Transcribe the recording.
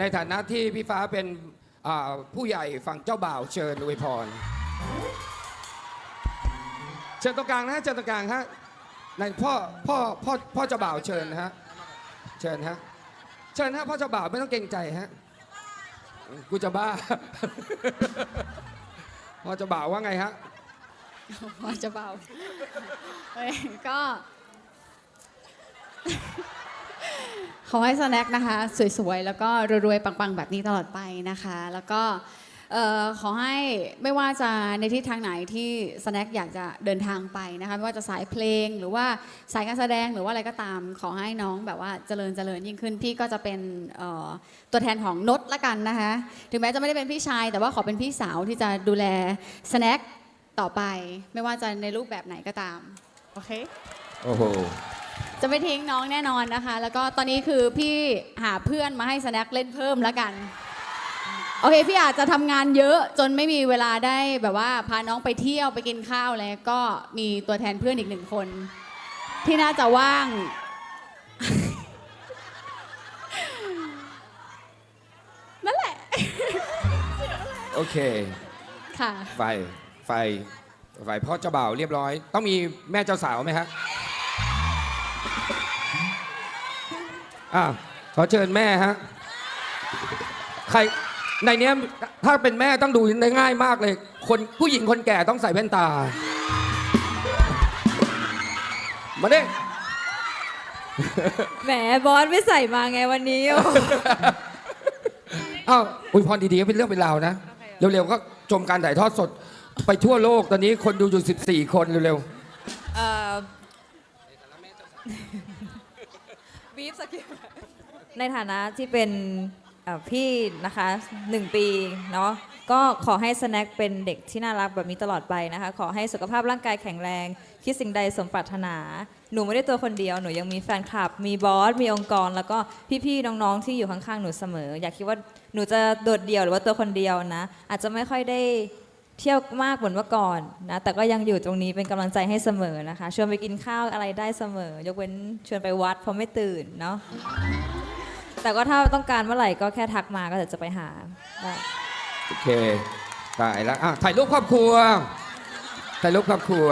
ในฐานะที่พี่ฟ้าเป็นผู้ใหญ่ฝั่งเจ้าบ่าวเชิญอวยพร เชิญตรงกลางนะเชิญตรงกลางฮะในพ่อพ่อพ่อพ่อเจ้าบ่าวเชิญนะฮะเชิญฮะเชิญฮะพ่อเจ้าบ่าวไม่ต้องเกรงใจฮะกูจะบ้าพ่อเจ้าบ่าวว่าไงฮะว่าจะเบาเอ้ยก็ ขอให้สแน็คนะคะ สวยๆ แล้วก็รวยๆ ปังๆ แบบนี้ตลอดไปนะคะ แล้วก็เอ่อขอให้ไม่ว่าจะในทิศทางไหนที่สแน็คอยากจะเดินทางไปนะคะไม่ว่าจะสายเพลงหรือว่าสายการแสดงหรือว่าอะไรก็ตาม ขอให้น้องแบบว่าเจริญเจริญยิ่งขึ้นพี่ก็จะเป็นเอ่อตัวแทนของนดละกันนะคะถึงแม้จะไม่ได้เป็นพี่ชาย แต่ว่าขอเป็นพี่สาวที่จะดูแลสแน็คต่อไป ไม่ว่าจะในรูปแบบไหนก็ตามโอเคโอ้โห จะไม่ทิ้งน้องแน่นอนนะคะ แล้วก็ตอนนี้คือพี่หาเพื่อนมาให้สแน็คเล่นเพิ่มแล้วกัน โอเคพี่อาจจะทำงานเยอะจนไม่มีเวลาได้แบบว่าพาน้องไปเที่ยวไปกินข้าวแล้วก็มีตัวแทนเพื่อนอีกหนึ่งคน ที่น่าจะว่าง นั่นแหละ โอเค ค่ะไฟไฟไฟพ่อเจ้าบ่าวเรียบร้อย ต้องมีแม่เจ้าสาวไหมฮะ อะขอเชิญแม่ฮะ ใครในเนี้ยถ้าเป็นแม่ต้องดูได้ง่ายมากเลย คนผู้หญิงคนแก่ต้องใส่แว่นตา มาดิแหมบอสไม่ใส่มาไงวันนี้โอ้อ้าวอวยพรดีๆก็เป็นเรื่องเป็นราวนะ เร็วๆก็ชมการถ่ายทอดสดไปทั่วโลกตอนนี้คนดูอยู่ 14 คนเร็วเอ่อ บีฟสกิลในฐานะที่เป็นเอ่อพี่นะคะหนึ่งปีเนาะก็ขอให้สแน็คเป็นเด็กที่น่ารักแบบนี้ตลอดไปนะคะ ขอให้สุขภาพร่างกายแข็งแรง คิดสิ่งใดสมปรารถนา หนูไม่ได้ตัวคนเดียว หนูยังมีแฟนคลับ มีบอส มีองค์กร แล้วก็พี่ๆน้องๆที่อยู่ข้างๆหนูเสมอ อยากคิดว่าหนูจะโดดเดี่ยวหรือว่าตัวคนเดียวนะ อาจจะไม่ค่อยได้ เที่ยวมากเหมือนเมื่อก่อนนะแต่ก็ยังอยู่ตรงนี้เป็นกำลังใจให้เสมอนะคะชวนไปกินข้าวอะไรได้เสมอ ยกเว้นชวนไปวัดเพราะไม่ตื่นเนาะแต่ก็ถ้าต้องการเมื่อไหร่ก็แค่ทักมาก็จะไปหาได้โอเคตายแล้วอะถ่ายรูปครอบครัวถ่ายรูปครอบครัว